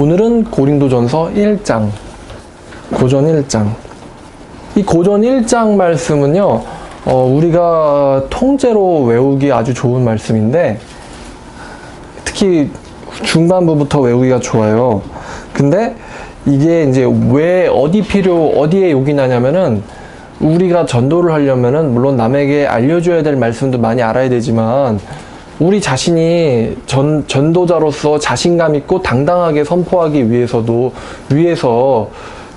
오늘은 고린도전서 1장. 고전 1장. 이 고전 1장 말씀은요, 어, 우리가 통째로 외우기 아주 좋은 말씀인데, 특히 중반부부터 외우기가 좋아요. 근데 이게 이제 왜 어디 필요, 어디에 요긴하냐면은, 우리가 전도를 하려면은, 물론 남에게 알려줘야 될 말씀도 많이 알아야 되지만, 우리 자신이 전, 전도자로서 자신감 있고 당당하게 선포하기 위해서도, 위해서,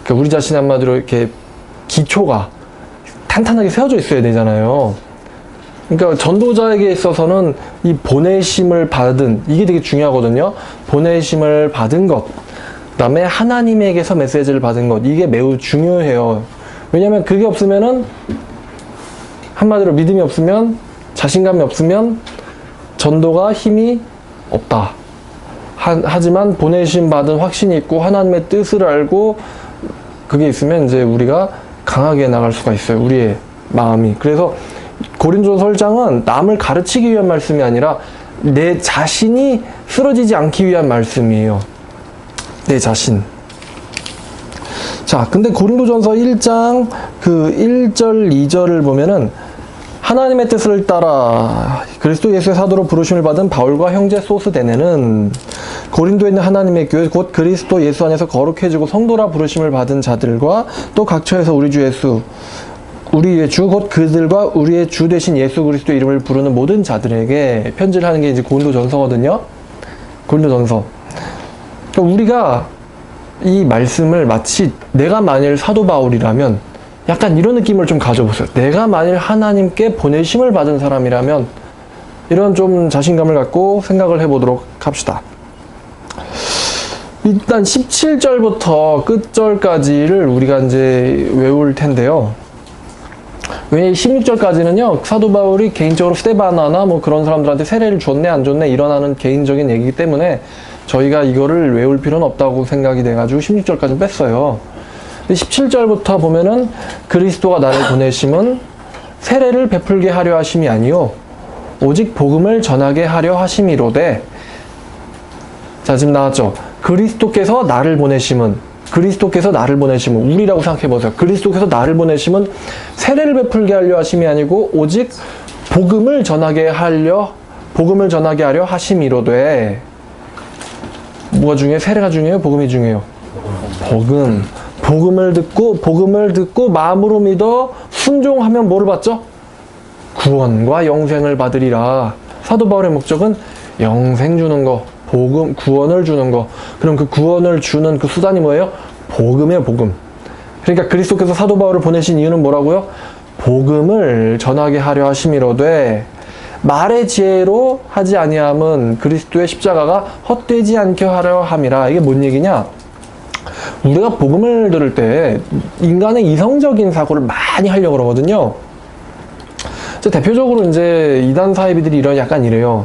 그 우리 자신 한마디로 이렇게 기초가 탄탄하게 세워져 있어야 되잖아요. 그러니까 전도자에게 있어서는 이 보내심을 받은, 이게 되게 중요하거든요. 보내심을 받은 것, 그 다음에 하나님에게서 메시지를 받은 것, 이게 매우 중요해요. 왜냐면 그게 없으면은, 한마디로 믿음이 없으면, 자신감이 없으면, 전도가 힘이 없다. 하, 하지만 보내심 받은 확신이 있고, 하나님의 뜻을 알고, 그게 있으면 이제 우리가 강하게 나갈 수가 있어요. 우리의 마음이. 그래서 고린도서 1장은 남을 가르치기 위한 말씀이 아니라 내 자신이 쓰러지지 않기 위한 말씀이에요. 내 자신. 자, 근데 고린도전서 1장 그 1절, 2절을 보면은 하나님의 뜻을 따라 그리스도 예수의 사도로 부르심을 받은 바울과 형제 소스데네는 고린도에 있는 하나님의 교회 곧 그리스도 예수 안에서 거룩해지고 성도라 부르심을 받은 자들과 또 각처에서 우리 주 예수 우리의 주 곧 그들과 우리의 주 대신 예수 그리스도 이름을 부르는 모든 자들에게 편지를 하는 게 이제 고린도전서거든요. 고린도전서. 그러니까 우리가 이 말씀을 마치 내가 만일 사도 바울이라면 약간 이런 느낌을 좀 가져보세요. 내가 만일 하나님께 보내심을 받은 사람이라면 이런 좀 자신감을 갖고 생각을 해보도록 합시다. 일단 17절부터 끝절까지를 우리가 이제 외울 텐데요. 왜 16절까지는요, 사도 바울이 개인적으로 스테바나나 뭐 그런 사람들한테 세례를 줬네, 안 줬네, 일어나는 개인적인 얘기이기 때문에 저희가 이거를 외울 필요는 없다고 생각이 돼가지고 16절까지 뺐어요. 17절부터 보면은 그리스도가 나를 보내심은 세례를 베풀게 하려 하심이 아니요 오직 복음을 전하게 하려 하심이로되. 자 지금 나왔죠? 그리스도께서 나를 보내심은 그리스도께서 나를 보내심은 우리라고 생각해 보세요. 그리스도께서 나를 보내심은 세례를 베풀게 하려 하심이 아니고 오직 복음을 전하게 하려 복음을 전하게 하려 하심이로되. 뭐가 중요해요 세례가 중요해요? 복음이 중요해요? 복음 복음을 듣고 복음을 듣고 마음으로 믿어 순종하면 뭐를 받죠? 구원과 영생을 받으리라. 사도 바울의 목적은 영생 주는 거, 복음, 구원을 주는 거. 그럼 그 구원을 주는 그 수단이 뭐예요? 복음이에요, 복음. 그러니까 그리스도께서 사도 바울을 보내신 이유는 뭐라고요? 복음을 전하게 하려 하심이로되 말의 지혜로 하지 아니함은 그리스도의 십자가가 헛되지 않게 하려 함이라. 이게 뭔 얘기냐? 우리가 복음을 들을 때 인간의 이성적인 사고를 많이 하려고 그러거든요. 대표적으로 이제 이단 사이비들이 이런 약간 이래요.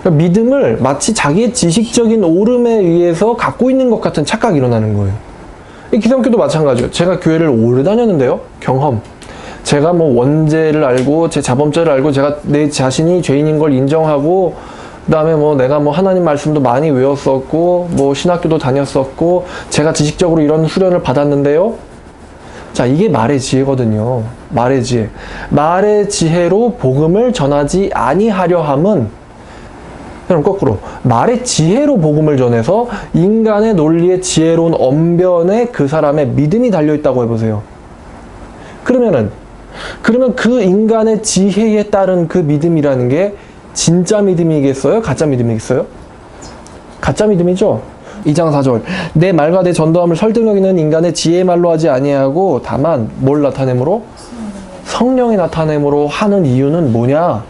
그러니까 믿음을 마치 자기의 지식적인 오름에 의해서 갖고 있는 것 같은 착각이 일어나는 거예요. 이 기성교도 마찬가지예요. 제가 교회를 오래 다녔는데요. 경험. 제가 뭐 원죄를 알고 제 자범죄를 알고 제가 내 자신이 죄인인 걸 인정하고 그 다음에 뭐 내가 뭐 하나님 말씀도 많이 외웠었고 뭐 신학교도 다녔었고 제가 지식적으로 이런 수련을 받았는데요. 자, 이게 말의 지혜거든요. 말의 지혜. 말의 지혜로 복음을 전하지 아니하려 함은 그럼 거꾸로 말의 지혜로 복음을 전해서 인간의 논리의 지혜로운 언변에 그 사람의 믿음이 달려 있다고 해보세요. 그러면은 그러면 그 인간의 지혜에 따른 그 믿음이라는 게 진짜 믿음이겠어요? 가짜 믿음이겠어요? 가짜 믿음이죠. 2장 4절 내 말과 내 전도함을 설득력 있는 인간의 지혜 말로 하지 아니하고 다만 뭘 나타내므로 성령이 나타내므로 하는 이유는 뭐냐?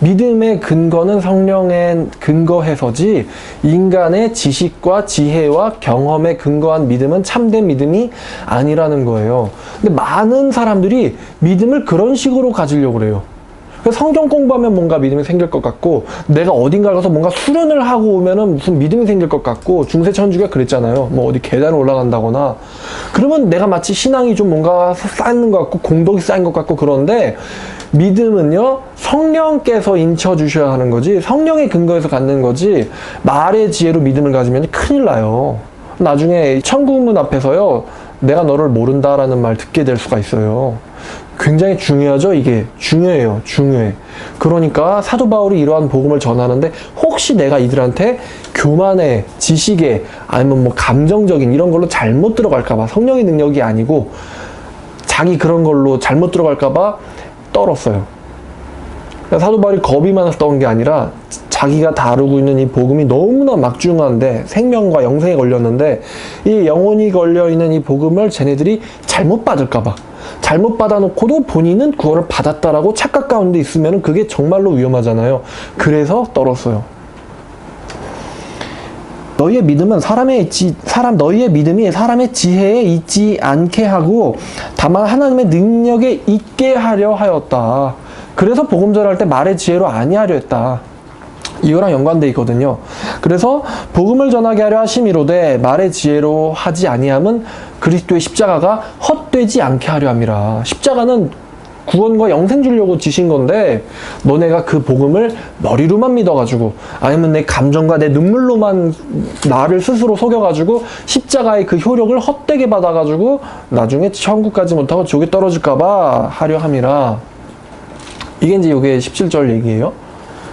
믿음의 근거는 성령에 근거해서지 인간의 지식과 지혜와 경험에 근거한 믿음은 참된 믿음이 아니라는 거예요. 근데 많은 사람들이 믿음을 그런 식으로 가지려고 그래요. 성경 공부하면 뭔가 믿음이 생길 것 같고 내가 어딘가 가서 뭔가 수련을 하고 오면은 무슨 믿음이 생길 것 같고 중세 천주가 그랬잖아요. 뭐 어디 계단을 올라간다거나 그러면 내가 마치 신앙이 좀 뭔가 쌓이는 것 같고 공덕이 쌓인 것 같고 그런데 믿음은요 성령께서 인쳐 주셔야 하는 거지 성령의 근거에서 갖는 거지 말의 지혜로 믿음을 가지면 큰일 나요. 나중에 천국문 앞에서요, 내가 너를 모른다라는 말 듣게 될 수가 있어요. 굉장히 중요하죠, 이게. 중요해요, 중요해. 그러니까 사도 바울이 이러한 복음을 전하는데 혹시 내가 이들한테 교만의 지식에 아니면 뭐 감정적인 이런 걸로 잘못 들어갈까봐 성령의 능력이 아니고 자기 그런 걸로 잘못 들어갈까봐 떨었어요. 그러니까 사도 바울이 겁이 많아서 떠온 게 아니라 자기가 다루고 있는 이 복음이 너무나 막중한데 생명과 영생에 걸렸는데 이 영혼이 걸려 있는 이 복음을 쟤네들이 잘못 받을까봐 잘못 받아놓고도 본인은 구원을 받았다라고 착각 가운데 있으면 그게 정말로 위험하잖아요. 그래서 떨었어요. 너희의 믿음은 사람의 지, 사람 너희의 믿음이 사람의 지혜에 있지 않게 하고 다만 하나님의 능력에 있게 하려 하였다. 그래서 복음 전할 때 말의 지혜로 아니하려 했다. 이거랑 연관돼 있거든요. 그래서 복음을 전하게 하려 하심이로되 말의 지혜로 하지 아니함은 그리스도의 십자가가 헛되지 않게 하려 함이라. 십자가는 구원과 영생 주려고 지신 건데 너네가 그 복음을 머리로만 믿어가지고 아니면 내 감정과 내 눈물로만 나를 스스로 속여가지고 십자가의 그 효력을 헛되게 받아가지고 나중에 천국 가지 못하고 지옥에 떨어질까봐 하려 함이라 이게 이제 이게 17절 얘기예요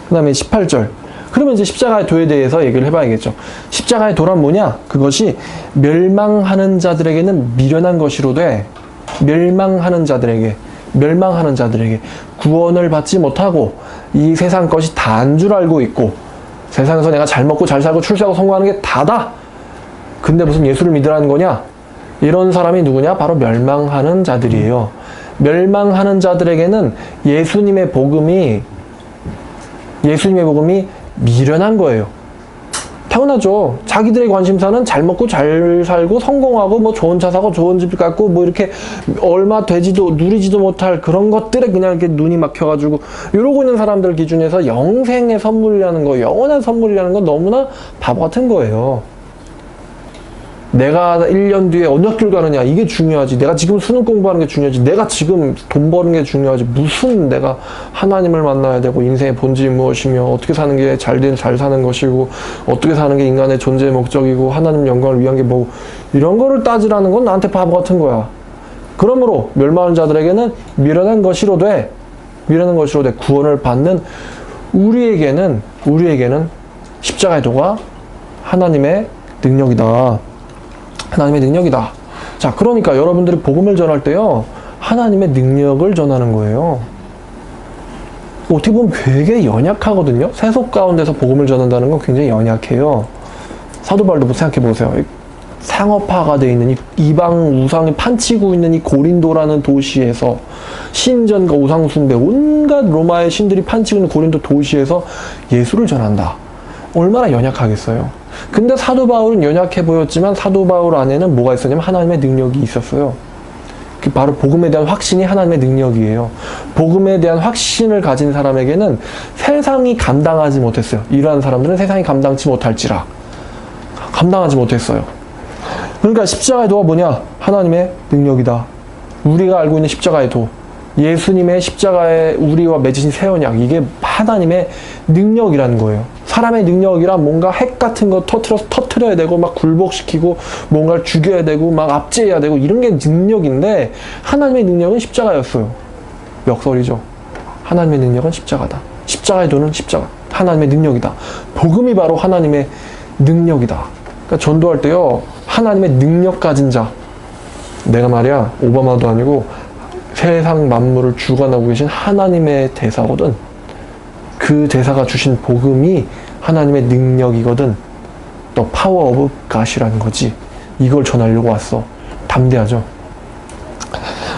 그 다음에 18절 그러면 이제 십자가의 도에 대해서 얘기를 해봐야겠죠 십자가의 도란 뭐냐 그것이 멸망하는 자들에게는 미련한 것이로되 멸망하는 자들에게 멸망하는 자들에게 구원을 받지 못하고 이 세상 것이 다인 줄 알고 있고 세상에서 내가 잘 먹고 잘 살고 출세하고 성공하는 게 다다. 근데 무슨 예수를 믿으라는 거냐? 이런 사람이 누구냐? 바로 멸망하는 자들이에요. 멸망하는 자들에게는 예수님의 복음이 예수님의 복음이 미련한 거예요. 당연하죠. 자기들의 관심사는 잘 먹고 잘 살고 성공하고 뭐 좋은 차 사고 좋은 집 갖고 뭐 이렇게 얼마 되지도 누리지도 못할 그런 것들에 그냥 이렇게 눈이 막혀가지고 이러고 있는 사람들 기준에서 영생의 선물이라는 거, 영원한 선물이라는 건 너무나 바보 같은 거예요. 내가 1년 뒤에 어느 학교를 가느냐 이게 중요하지. 내가 지금 수능 공부하는 게 중요하지. 내가 지금 돈 버는 게 중요하지. 무슨 내가 하나님을 만나야 되고 인생의 본질이 무엇이며 어떻게 사는 게 잘된 잘 사는 것이고 어떻게 사는 게 인간의 존재의 목적이고 하나님 영광을 위한 게 뭐 이런 거를 따지라는 건 나한테 바보 같은 거야. 그러므로 멸망하는 자들에게는 미련한 것이로 돼. 미련한 것이로 돼. 구원을 받는 우리에게는 우리에게는 십자가의 도가 하나님의 능력이다. 하나님의 능력이다. 자, 그러니까 여러분들이 복음을 전할 때요, 하나님의 능력을 전하는 거예요. 어떻게 보면 되게 연약하거든요. 세속 가운데서 복음을 전한다는 건 굉장히 연약해요. 사도발도 뭐 생각해 보세요. 상업화가 돼 있는 이 이방 우상이 판치고 있는 이 고린도라는 도시에서 신전과 우상숭배 온갖 로마의 신들이 판치고 있는 고린도 도시에서 예수를 전한다. 얼마나 연약하겠어요. 근데 사도 바울은 연약해 보였지만 사도 바울 안에는 뭐가 있었냐면 하나님의 능력이 있었어요. 그 바로 복음에 대한 확신이 하나님의 능력이에요. 복음에 대한 확신을 가진 사람에게는 세상이 감당하지 못했어요. 이러한 사람들은 세상이 감당치 못할지라 감당하지 못했어요. 그러니까 십자가의 도가 뭐냐? 하나님의 능력이다. 우리가 알고 있는 십자가의 도. 예수님의 십자가에 우리와 맺으신 새 언약. 이게 하나님의 능력이라는 거예요. 사람의 능력이란 뭔가 핵 같은 거 터트려서 터트려야 되고 막 굴복시키고 뭔가를 죽여야 되고 막 압제해야 되고 이런 게 능력인데 하나님의 능력은 십자가였어요. 역설이죠. 하나님의 능력은 십자가다. 십자가의 도는 십자가. 하나님의 능력이다. 복음이 바로 하나님의 능력이다. 그러니까 전도할 때요. 하나님의 능력 가진 자. 내가 말이야. 오바마도 아니고 세상 만물을 주관하고 계신 하나님의 대사거든. 그 대사가 주신 복음이 하나님의 능력이거든. 또 파워 오브 갓이라는 거지. 이걸 전하려고 왔어. 담대하죠.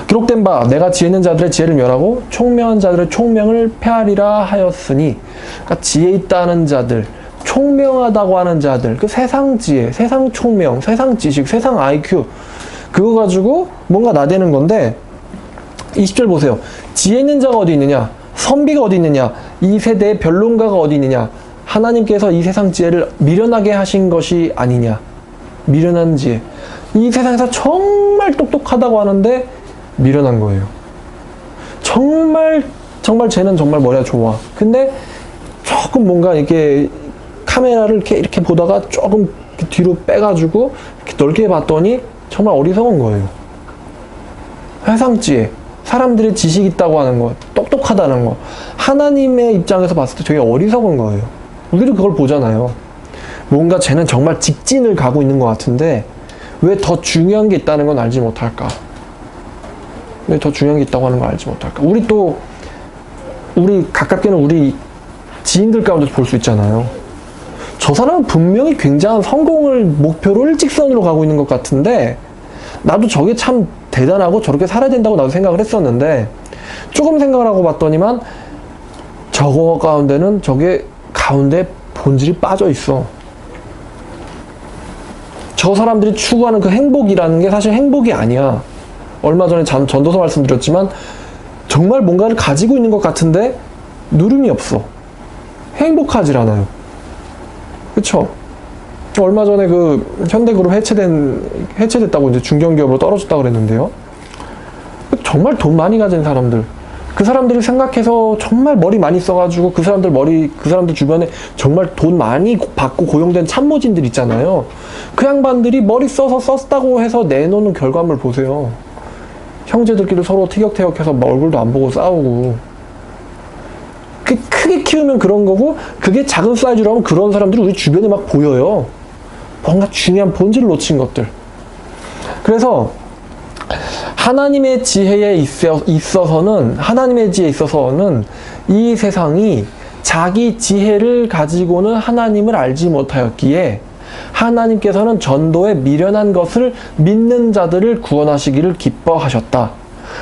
기록된 바 내가 지혜 있는 자들의 지혜를 멸하고 총명한 자들의 총명을 폐하리라 하였으니 그러니까 지혜 있다는 자들 총명하다고 하는 자들 그 세상 지혜 세상 총명 세상 지식 세상 IQ 그거 가지고 뭔가 나대는 건데 20절 보세요 지혜 있는 자가 어디 있느냐 선비가 어디 있느냐 이 세대의 변론가가 어디 있느냐 하나님께서 이 세상 지혜를 미련하게 하신 것이 아니냐 미련한 지혜 이 세상에서 정말 똑똑하다고 하는데 미련한 거예요. 정말 정말 쟤는 정말 머리가 좋아. 근데 조금 뭔가 이렇게 카메라를 이렇게 이렇게 보다가 조금 뒤로 빼가지고 이렇게 넓게 봤더니 정말 어리석은 거예요. 해상지혜. 사람들의 지식 있다고 하는 것, 똑똑하다는 것. 하나님의 입장에서 봤을 때 되게 어리석은 거예요. 우리도 그걸 보잖아요. 뭔가 쟤는 정말 직진을 가고 있는 것 같은데 왜 더 중요한 게 있다는 건 알지 못할까? 왜 더 중요한 게 있다고 하는 걸 알지 못할까? 우리 또 우리 가깝게는 우리 지인들 가운데서 볼 수 있잖아요. 저 사람은 분명히 굉장한 성공을 목표로 일직선으로 가고 있는 것 같은데 나도 저게 참 대단하고 저렇게 살아야 된다고 나도 생각을 했었는데 조금 생각을 하고 봤더니만 저거 가운데는 저게 가운데 본질이 빠져 있어. 저 사람들이 추구하는 그 행복이라는 게 사실 행복이 아니야. 얼마 전에 전, 전도서 말씀드렸지만 정말 뭔가를 가지고 있는 것 같은데 누름이 없어. 행복하질 않아요. 그쵸? 얼마 전에 그 현대그룹 해체된, 해체됐다고 이제 중견기업으로 떨어졌다고 그랬는데요. 정말 돈 많이 가진 사람들. 그 사람들을 생각해서 정말 머리 많이 써가지고 그 사람들 머리, 그 사람들 주변에 정말 돈 많이 고- 받고 고용된 참모진들 있잖아요. 그 양반들이 머리 써서 썼다고 해서 내놓는 결과물 보세요. 형제들끼리 서로 티격태격해서 막 얼굴도 안 보고 싸우고. 그 크게 키우면 그런 거고, 그게 작은 사이즈로 하면 그런 사람들이 우리 주변에 막 보여요. 뭔가 중요한 본질을 놓친 것들. 그래서 하나님의 지혜에 있어, 있어서는 하나님의 지혜에 있어서는 이 세상이 자기 지혜를 가지고는 하나님을 알지 못하였기에 하나님께서는 전도에 미련한 것을 믿는 자들을 구원하시기를 기뻐하셨다.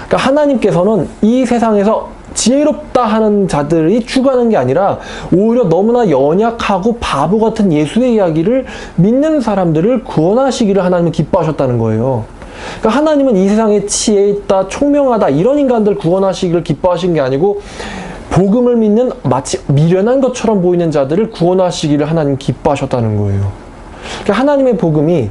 그러니까 하나님께서는 이 세상에서 지혜롭다 하는 자들이 추구하는 게 아니라 오히려 너무나 연약하고 바보 같은 예수의 이야기를 믿는 사람들을 구원하시기를 하나님은 기뻐하셨다는 거예요. 그러니까 하나님은 이 세상에 지혜 있다, 총명하다 이런 인간들 구원하시기를 기뻐하신 게 아니고 복음을 믿는 마치 미련한 것처럼 보이는 자들을 구원하시기를 하나님 기뻐하셨다는 거예요. 그러니까 하나님의 복음이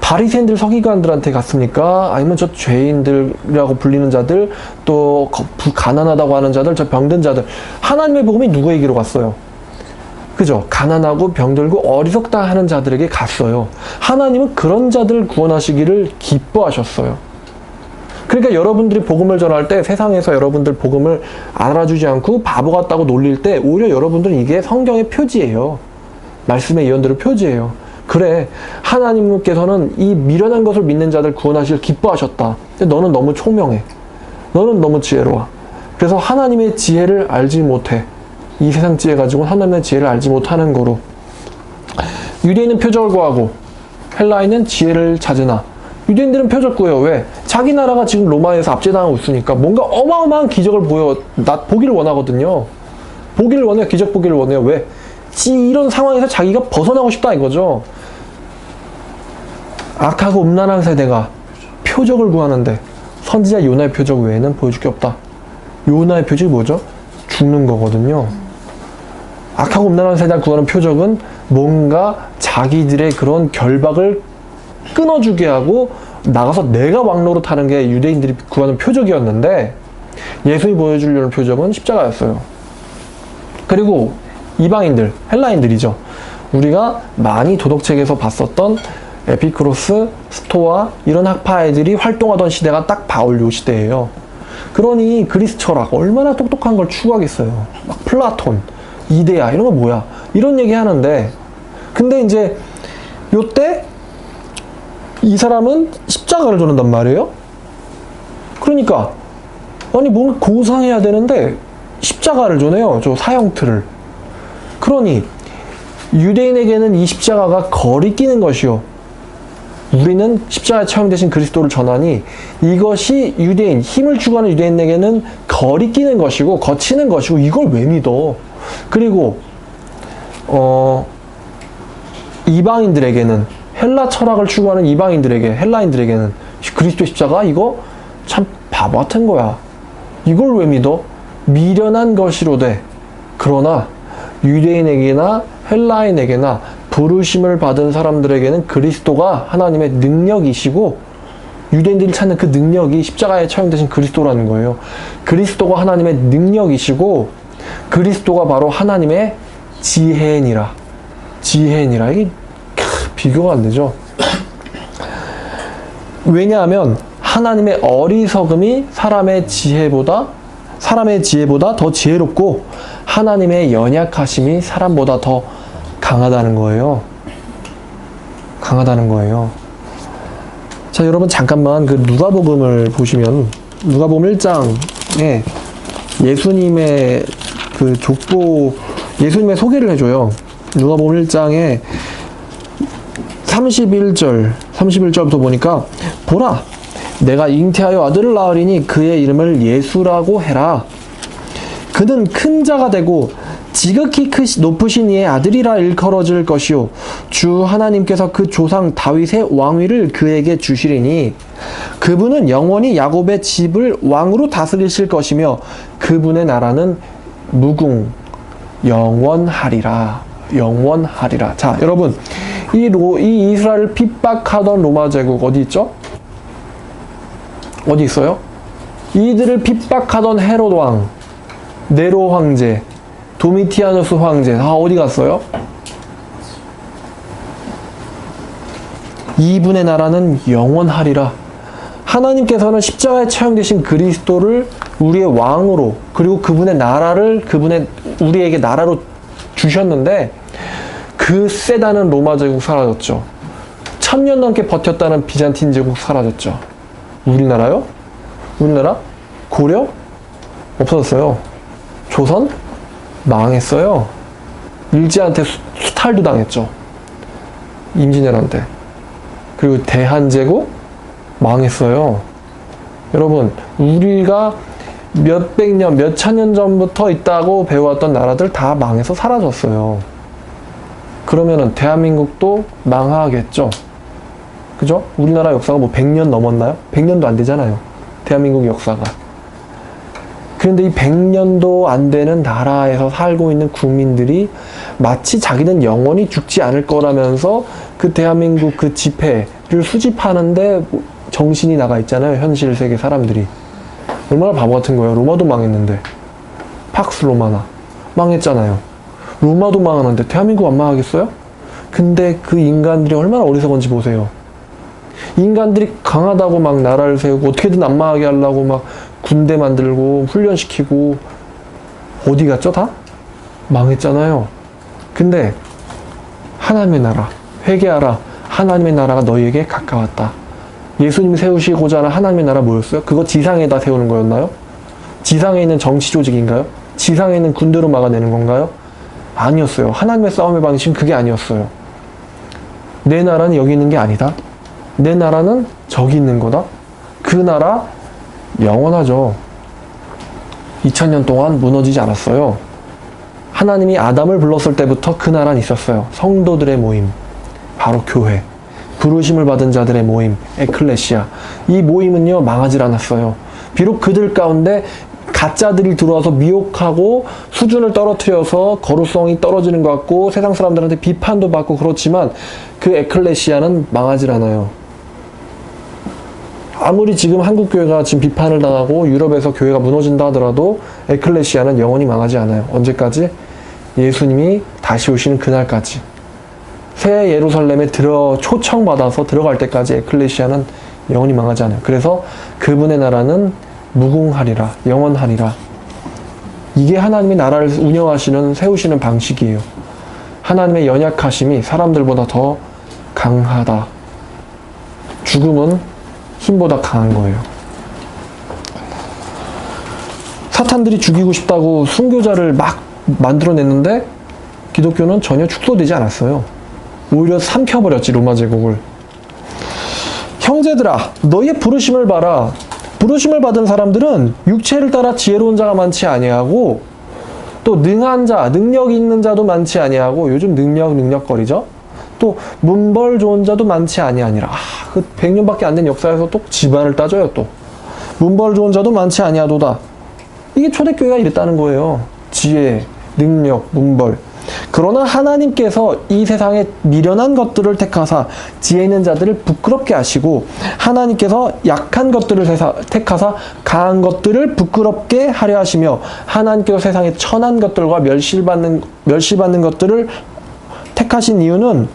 바리새인들 서기관들한테 갔습니까? 아니면 저 죄인들이라고 불리는 자들, 또 가난하다고 하는 자들, 저 병든 자들. 하나님의 복음이 누구에게로 갔어요? 그죠? 가난하고 병들고 어리석다 하는 자들에게 갔어요. 하나님은 그런 자들을 구원하시기를 기뻐하셨어요. 그러니까 여러분들이 복음을 전할 때 세상에서 여러분들 복음을 알아주지 않고 바보 같다고 놀릴 때 오히려 여러분들은 이게 성경의 표지예요. 말씀의 예언들의 표지예요. 그래, 하나님께서는 이 미련한 것을 믿는 자들 구원하시길 기뻐하셨다. 근데 너는 너무 총명해. 너는 너무 지혜로워. 그래서 하나님의 지혜를 알지 못해. 이 세상 지혜 가지고 하나님의 지혜를 알지 못하는 거로. 유대인은 표적을 구하고 헬라인은 지혜를 찾으나 유대인들은 표적 구해요. 왜? 자기 나라가 지금 로마에서 압제당하고 있으니까 뭔가 어마어마한 기적을 보여 나 보기를 원하거든요. 보기를 원해요. 기적 보기를 원해요. 왜? 지 이런 상황에서 자기가 벗어나고 싶다 이거죠. 악하고 음란한 세대가 표적을 구하는데 선지자 요나의 표적 외에는 보여줄 게 없다. 요나의 표적이 뭐죠? 죽는 거거든요. 악하고 음란한 세대가 구하는 표적은 뭔가 자기들의 그런 결박을 끊어주게 하고 나가서 내가 왕노릇 하는 게 유대인들이 구하는 표적이었는데 예수님이 보여주려는 표적은 십자가였어요. 그리고 이방인들, 헬라인들이죠. 우리가 많이 도덕책에서 봤었던 에피크로스, 스토아 이런 학파애들이 활동하던 시대가 딱 바울 요 시대예요. 그러니 그리스 철학 얼마나 똑똑한 걸 추구하겠어요. 막 플라톤, 이데아 이런 거 뭐야? 이런 얘기 하는데 근데 이제 요때 이 사람은 십자가를 조는단 말이에요. 그러니까 아니 뭔가 고상해야 되는데 십자가를 조네요. 저 사형틀을. 그러니 유대인에게는 이 십자가가 거리 끼는 것이요. 우리는 십자가에 처형되신 그리스도를 전하니 이것이 유대인, 힘을 추구하는 유대인에게는 거리 끼는 것이고 거치는 것이고 이걸 왜 믿어? 그리고 어 이방인들에게는 헬라 철학을 추구하는 이방인들에게 헬라인들에게는 그리스도 십자가 이거 참 바보 같은 거야. 이걸 왜 믿어? 미련한 것이로되 그러나 유대인에게나 헬라인에게나 부르심을 받은 사람들에게는 그리스도가 하나님의 능력이시고 유대인들이 찾는 그 능력이 십자가에 처형되신 그리스도라는 거예요. 그리스도가 하나님의 능력이시고 그리스도가 바로 하나님의 지혜니라. 지혜니라. 이게 크, 비교가 안 되죠. 왜냐하면 하나님의 어리석음이 사람의 지혜보다 사람의 지혜보다 더 지혜롭고 하나님의 연약하심이 사람보다 더 강하다는 거예요. 강하다는 거예요. 자, 여러분 잠깐만 그 누가복음을 보시면 누가복음 1장에 예수님의 그 족보 예수님의 소개를 해줘요. 누가복음 1장에 31절 31절부터 보니까 보라 내가 잉태하여 아들을 낳으리니 그의 이름을 예수라고 해라. 그는 큰 자가 되고 지극히 크시, 높으신 이의 아들이라 일컬어질 것이요 주 하나님께서 그 조상 다윗의 왕위를 그에게 주시리니 그분은 영원히 야곱의 집을 왕으로 다스리실 것이며 그분의 나라는 무궁 영원하리라 영원하리라 자 여러분 이, 로, 이 이스라엘을 핍박하던 로마 제국 어디 있죠? 어디 있어요? 이들을 핍박하던 헤롯 왕, 네로 황제, 도미티아누스 황제 다 어디 갔어요? 이분의 나라는 영원하리라. 하나님께서는 십자가에 처형되신 그리스도를 우리의 왕으로 그리고 그분의 나라를 그분의 우리에게 나라로 주셨는데 그 세다는 로마 제국 사라졌죠. 천년 넘게 버텼다는 비잔틴 제국 사라졌죠. 우리나라요? 우리나라? 고려? 없어졌어요. 조선? 망했어요. 일제한테 수, 수탈도 당했죠. 임진왜란때. 그리고 대한제국? 망했어요. 여러분, 우리가 몇백 년, 몇천 년 전부터 있다고 배워왔던 나라들 다 망해서 사라졌어요. 그러면은 대한민국도 망하겠죠. 그죠? 우리나라 역사가 뭐 100년 넘었나요? 100년도 안 되잖아요. 대한민국 역사가. 그런데 이 100년도 안 되는 나라에서 살고 있는 국민들이 마치 자기는 영원히 죽지 않을 거라면서 그 대한민국 그 지폐를 수집하는데 정신이 나가 있잖아요. 현실 세계 사람들이. 얼마나 바보 같은 거예요. 로마도 망했는데. 팍스 로마나. 망했잖아요. 로마도 망하는데 대한민국 안 망하겠어요? 근데 그 인간들이 얼마나 어리석은지 보세요. 인간들이 강하다고 막 나라를 세우고 어떻게든 안 망하게 하려고 막 군대 만들고 훈련시키고 어디 갔죠 다? 망했잖아요. 근데 하나님의 나라 회개하라 하나님의 나라가 너희에게 가까웠다. 예수님이 세우시고자 하는 하나님의 나라 뭐였어요? 그거 지상에다 세우는 거였나요? 지상에 있는 정치 조직인가요? 지상에 있는 군대로 막아내는 건가요? 아니었어요. 하나님의 싸움의 방식은 그게 아니었어요. 내 나라는 여기 있는 게 아니다. 내 나라는 저기 있는 거다. 그 나라 영원하죠. 2000년 동안 무너지지 않았어요. 하나님이 아담을 불렀을 때부터 그 나라는 있었어요. 성도들의 모임. 바로 교회. 부르심을 받은 자들의 모임. 에클레시아. 이 모임은요, 망하질 않았어요. 비록 그들 가운데 가짜들이 들어와서 미혹하고 수준을 떨어뜨려서 거룩성이 떨어지는 것 같고 세상 사람들한테 비판도 받고 그렇지만 그 에클레시아는 망하질 않아요. 아무리 지금 한국 교회가 지금 비판을 당하고 유럽에서 교회가 무너진다 하더라도 에클레시아는 영원히 망하지 않아요. 언제까지? 예수님이 다시 오시는 그날까지. 새 예루살렘에 들어 초청받아서 들어갈 때까지 에클레시아는 영원히 망하지 않아요. 그래서 그분의 나라는 무궁하리라, 영원하리라. 이게 하나님이 나라를 운영하시는, 세우시는 방식이에요. 하나님의 연약하심이 사람들보다 더 강하다. 죽음은 힘보다 강한 거예요. 사탄들이 죽이고 싶다고 순교자를 막 만들어냈는데 기독교는 전혀 축소되지 않았어요. 오히려 삼켜버렸지, 로마 제국을. 형제들아, 너희의 부르심을 봐라. 부르심을 받은 사람들은 육체를 따라 지혜로운 자가 많지 아니하고 또 능한 자, 능력 있는 자도 많지 아니하고 요즘 능력 능력거리죠. 또 문벌 좋은 자도 많지 아니하니라. 아, 그 100년밖에 안 된 역사에서 또 집안을 따져요, 또. 문벌 좋은 자도 많지 아니하도다. 이게 초대교회가 이랬다는 거예요. 지혜, 능력, 문벌. 그러나 하나님께서 이 세상에 미련한 것들을 택하사 지혜 있는 자들을 부끄럽게 하시고 하나님께서 약한 것들을 택하사 강한 것들을 부끄럽게 하려 하시며 하나님께서 세상에 천한 것들과 멸실받는 멸시받는 것들을 택하신 이유는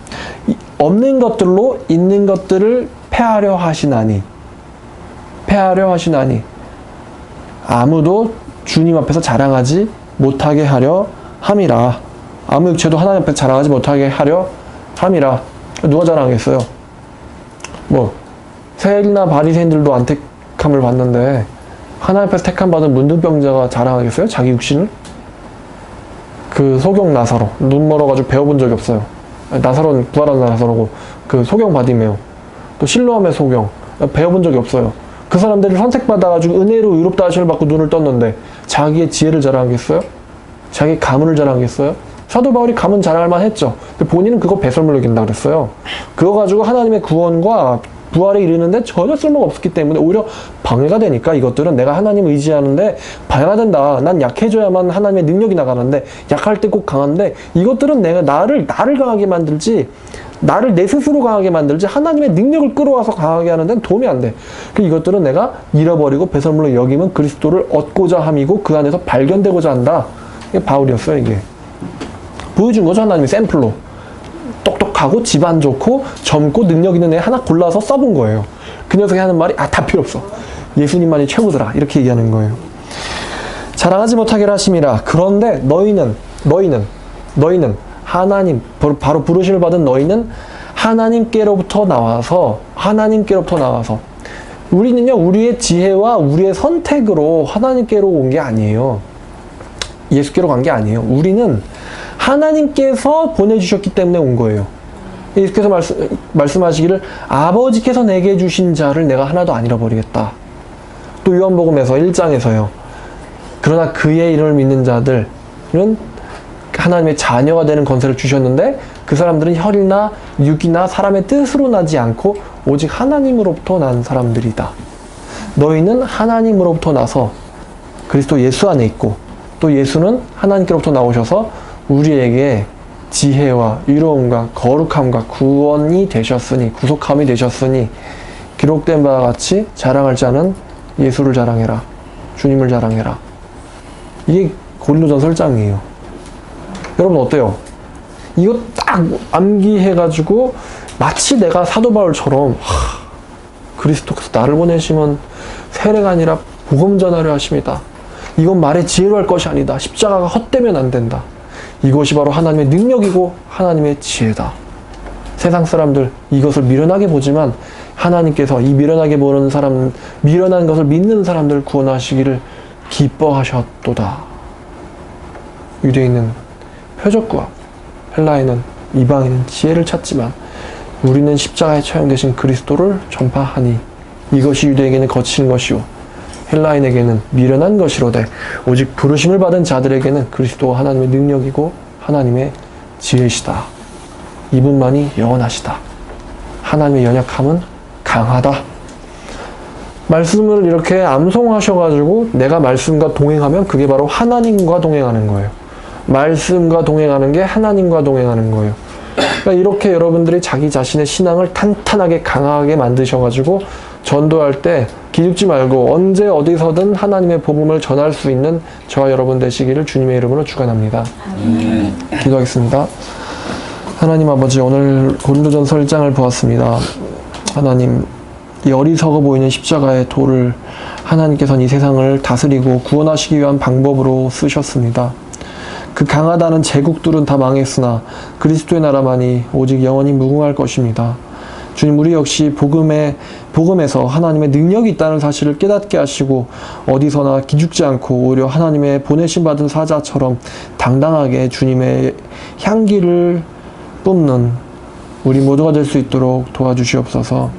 없는 것들로 있는 것들을 패하려 하시나니 패하려 하시나니 아무도 주님 앞에서 자랑하지 못하게 하려 함이라 아무 육체도 하나님 앞에 자랑하지 못하게 하려 함이라 누가 자랑하겠어요? 뭐 세리나 바리새인들도 안 택함을 받는데 하나님 앞에서 택함 받은 문둥병자가 자랑하겠어요? 자기 육신을? 그 소경 나사로 눈 멀어가지고 배워본 적이 없어요. 나사로는 부활한 나사로고 그 소경 바디메오 또 실로암의 소경 배워본 적이 없어요. 그 사람들이 선택받아가지고 은혜로 의롭다 하심을 받고 눈을 떴는데 자기의 지혜를 자랑하겠어요? 자기 가문을 자랑하겠어요? 사도 바울이 가문 자랑할 만 했죠. 근데 본인은 그거 배설물로 여긴다 그랬어요. 그거 가지고 하나님의 구원과 부활에 이르는데 전혀 쓸모가 없었기 때문에 오히려 방해가 되니까 이것들은 내가 하나님 의지하는데 방해가 된다. 난 약해져야만 하나님의 능력이 나가는데 약할 때 꼭 강한데 이것들은 내가 나를 나를 강하게 만들지 나를 내 스스로 강하게 만들지 하나님의 능력을 끌어와서 강하게 하는 데는 도움이 안 돼. 그 이것들은 내가 잃어버리고 배설물로 여기면 그리스도를 얻고자 함이고 그 안에서 발견되고자 한다. 이게 바울이었어요, 이게. 보여준 거죠, 하나님의 샘플로. 똑똑하고 집안 좋고 젊고 능력 있는 애 하나 골라서 써본 거예요. 그 녀석이 하는 말이 아 다 필요 없어. 예수님만이 최고더라. 이렇게 얘기하는 거예요. 자랑하지 못하게 하심이라. 그런데 너희는 너희는 너희는 하나님 바로 부르심을 받은 너희는 하나님께로부터 나와서 하나님께로부터 나와서 우리는요 우리의 지혜와 우리의 선택으로 하나님께로 온 게 아니에요. 예수께로 간 게 아니에요. 우리는 하나님께서 보내주셨기 때문에 온 거예요. 예수께서 말씀, 말씀하시기를 아버지께서 내게 주신 자를 내가 하나도 안 잃어버리겠다. 또 요한복음에서 1장에서요. 그러나 그의 이름을 믿는 자들은 하나님의 자녀가 되는 권세를 주셨는데 그 사람들은 혈이나 육이나 사람의 뜻으로 나지 않고 오직 하나님으로부터 난 사람들이다. 너희는 하나님으로부터 나서 그리스도 예수 안에 있고 또 예수는 하나님께로부터 나오셔서 우리에게 지혜와 위로움과 거룩함과 구원이 되셨으니 구속함이 되셨으니 기록된 바와 같이 자랑할 자는 예수를 자랑해라. 주님을 자랑해라. 이게 고린도전서 1장이에요. 여러분 어때요? 이거 딱 암기해가지고 마치 내가 사도 바울처럼 하, 그리스도께서 나를 보내시면 세례가 아니라 복음 전하려 하십니다. 이건 말의 지혜로 할 것이 아니다. 십자가가 헛되면 안 된다. 이것이 바로 하나님의 능력이고 하나님의 지혜다. 세상 사람들 이것을 미련하게 보지만 하나님께서 이 미련하게 보는 사람, 미련한 것을 믿는 사람들 구원하시기를 기뻐하셨도다. 유대인은 표적과 헬라인은 이방인은 지혜를 찾지만 우리는 십자가에 처형되신 그리스도를 전파하니 이것이 유대에게는 거친 것이요 헬라인에게는 미련한 것이로되 오직 부르심을 받은 자들에게는 그리스도가 하나님의 능력이고 하나님의 지혜시다. 이분만이 영원하시다. 하나님의 연약함은 강하다. 말씀을 이렇게 암송하셔가지고 내가 말씀과 동행하면 그게 바로 하나님과 동행하는 거예요. 말씀과 동행하는 게 하나님과 동행하는 거예요. 그러니까 이렇게 여러분들이 자기 자신의 신앙을 탄탄하게 강하게 만드셔가지고 전도할 때 기죽지 말고 언제 어디서든 하나님의 복음을 전할 수 있는 저와 여러분 되시기를 주님의 이름으로 축원합니다. 기도하겠습니다. 하나님 아버지 오늘 고린도전서 1장을 보았습니다. 하나님 이 어리석어 보이는 십자가의 돌을 하나님께서는 이 세상을 다스리고 구원하시기 위한 방법으로 쓰셨습니다. 그 강하다는 제국들은 다 망했으나 그리스도의 나라만이 오직 영원히 무궁할 것입니다. 주님 우리 역시 복음에 복음에서 하나님의 능력이 있다는 사실을 깨닫게 하시고 어디서나 기죽지 않고 오히려 하나님의 보내심 받은 사자처럼 당당하게 주님의 향기를 뿜는 우리 모두가 될 수 있도록 도와주시옵소서.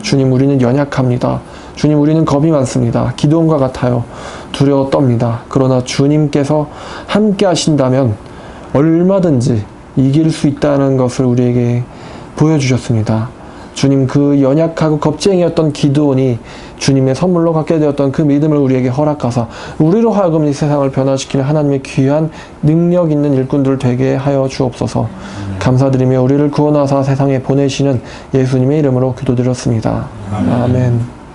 주님 우리는 연약합니다. 주님 우리는 겁이 많습니다. 기도원과 같아요. 두려워 떱니다. 그러나 주님께서 함께 하신다면 얼마든지 이길 수 있다는 것을 우리에게 보여주셨습니다. 주님 그 연약하고 겁쟁이였던 기드온이 주님의 선물로 갖게 되었던 그 믿음을 우리에게 허락하사 우리로 하여금 이 세상을 변화시키는 하나님의 귀한 능력 있는 일꾼들 되게 하여 주옵소서. 감사드리며 우리를 구원하사 세상에 보내시는 예수님의 이름으로 기도드렸습니다. 아멘.